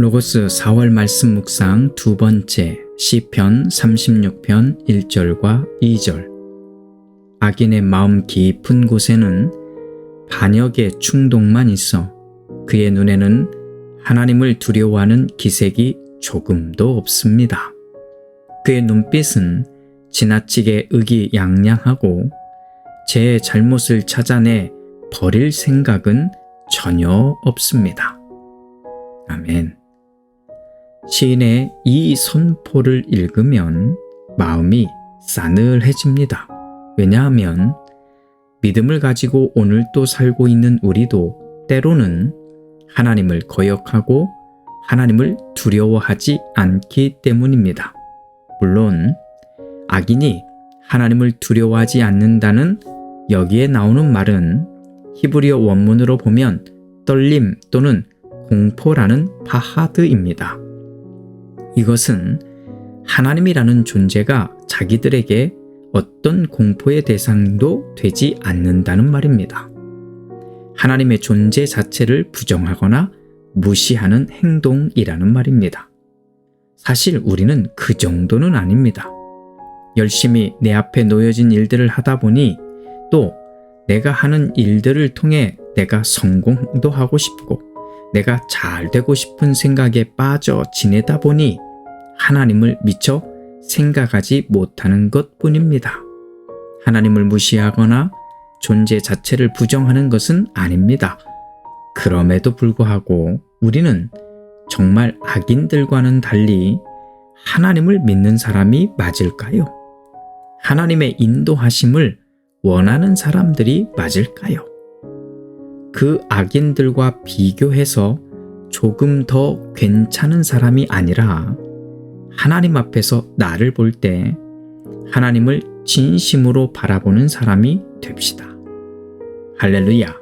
로고스 4월 말씀 묵상 두 번째 시편 36편 1절과 2절 악인의 마음 깊은 곳에는 반역의 충동만 있어 그의 눈에는 하나님을 두려워하는 기색이 조금도 없습니다. 그의 눈빛은 지나치게 의기양양하고 제 잘못을 찾아내 버릴 생각은 전혀 없습니다. 아멘. 시인의 이 선포를 읽으면 마음이 싸늘해집니다. 왜냐하면 믿음을 가지고 오늘도 살고 있는 우리도 때로는 하나님을 거역하고 하나님을 두려워하지 않기 때문입니다. 물론 악인이 하나님을 두려워하지 않는다는 여기에 나오는 말은 히브리어 원문으로 보면 떨림 또는 공포라는 파하드입니다. 이것은 하나님이라는 존재가 자기들에게 어떤 공포의 대상도 되지 않는다는 말입니다. 하나님의 존재 자체를 부정하거나 무시하는 행동이라는 말입니다. 사실 우리는 그 정도는 아닙니다. 열심히 내 앞에 놓여진 일들을 하다 보니 또 내가 하는 일들을 통해 내가 성공도 하고 싶고 내가 잘 되고 싶은 생각에 빠져 지내다 보니 하나님을 미처 생각하지 못하는 것 뿐입니다. 하나님을 무시하거나 존재 자체를 부정하는 것은 아닙니다. 그럼에도 불구하고 우리는 정말 악인들과는 달리 하나님을 믿는 사람이 맞을까요? 하나님의 인도하심을 원하는 사람들이 맞을까요? 그 악인들과 비교해서 조금 더 괜찮은 사람이 아니라 하나님 앞에서 나를 볼 때 하나님을 진심으로 바라보는 사람이 됩시다. 할렐루야.